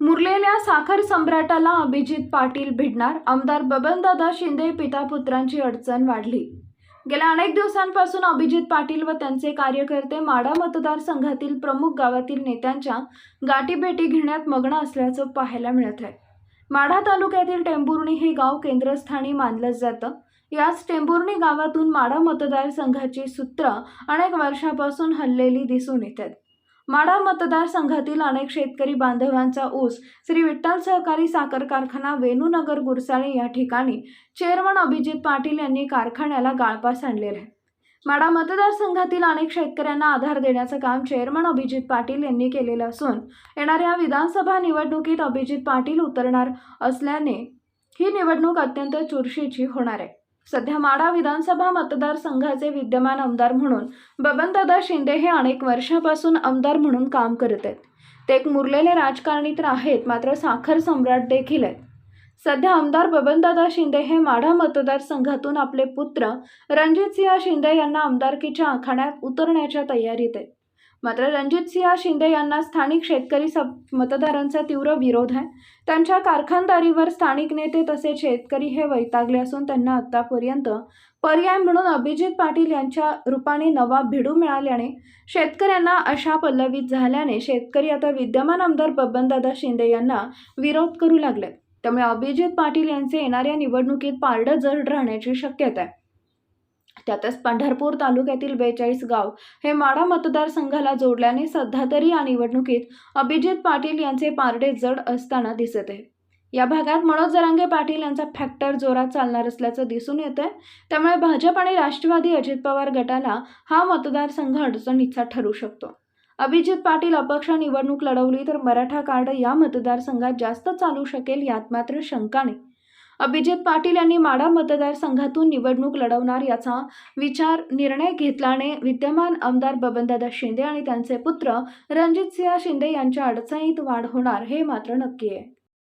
मुरलेल्या साखर सम्राटाला अभिजित पाटील भिडणार. आमदार बबनदादा शिंदे पिता पुत्रांची अडचण वाढली. गेल्या अनेक दिवसांपासून अभिजित पाटील व त्यांचे कार्यकर्ते माडा मतदारसंघातील प्रमुख गावातील नेत्यांच्या गाठीभेटी घेण्यात मग्न असल्याचं पाहायला मिळत आहे. माढा तालुक्यातील टेंभुर्णी हे गाव केंद्रस्थानी मानलं जातं. याच टेंभुर्णी गावातून माढा मतदारसंघाची सूत्र अनेक वर्षापासून हललेली दिसून येतात. माडा मतदारसंघातील अनेक शेतकरी बांधवांचा ऊस श्री विठ्ठल सहकारी साखर कारखाना वेणूनगर गुरसाळे या ठिकाणी चेअरमन अभिजित पाटील यांनी कारखान्याला गाळपास आणलेला. आहे माडा मतदारसंघातील अनेक शेतकऱ्यांना आधार देण्याचं काम चेअरमन अभिजित पाटील यांनी केलेलं असून येणाऱ्या विधानसभा निवडणुकीत अभिजित पाटील उतरणार असल्याने ही निवडणूक अत्यंत चुरशीची होणार आहे. सध्या माढा विधानसभा मतदारसंघाचे विद्यमान आमदार म्हणून बबनदादा शिंदे हे अनेक वर्षापासून आमदार म्हणून काम करत आहेत. ते एक मुरलेले राजकारणी तर आहेत मात्र साखर सम्राट देखील आहेत. सध्या आमदार बबनदादा शिंदे हे माढा मतदारसंघातून आपले पुत्र रणजितसिंह शिंदे यांना आमदारकीच्या आखाड्यात उतरण्याच्या तयारीत आहेत. मात्र रणजितसिंह शिंदे यांना स्थानिक शेतकरी सब मतदारांचा तीव्र विरोध आहे. त्यांच्या कारखानदारीवर स्थानिक नेते तसेच शेतकरी हे वैतागले असून त्यांना आतापर्यंत पर्याय म्हणून अभिजित पाटील यांच्या रूपाने नवा भिडू मिळाल्याने शेतकऱ्यांना अशा पल्लवित झाल्याने शेतकरी आता विद्यमान आमदार बबनदादा शिंदे यांना विरोध करू लागले त्यामुळे अभिजित पाटील यांचे येणाऱ्या निवडणुकीत पारडं जड राहण्याची शक्यता आहे. त्यातच पंढरपूर तालुक्यातील बेचाळीस गाव हे माढा मतदारसंघाला जोडल्याने सध्या तरी या निवडणुकीत अभिजित पाटील यांचे पारडे जड असताना दिसत आहे. या भागात मनोज जरांगे पाटील यांचा फॅक्टर जोरात चालणार असल्याचं दिसून येत आहे त्यामुळे भाजप आणि राष्ट्रवादी अजित पवार गटाला हा मतदारसंघ अडचणीचा ठरू शकतो. अभिजित पाटील अपक्ष निवडणूक लढवली तर मराठा कार्ड या मतदारसंघात जास्त चालू शकेल यात मात्र शंका नाही. अभिजित पाटील यांनी माडा मतदारसंघातून निवडणूक लढवणार याचा विचार निर्णय घेतल्याने विद्यमान आमदार बबनदादा शिंदे आणि त्यांचे पुत्र रणजितसिंह शिंदे यांच्या अडचणीत वाढ होणार हे मात्र नक्की आहे.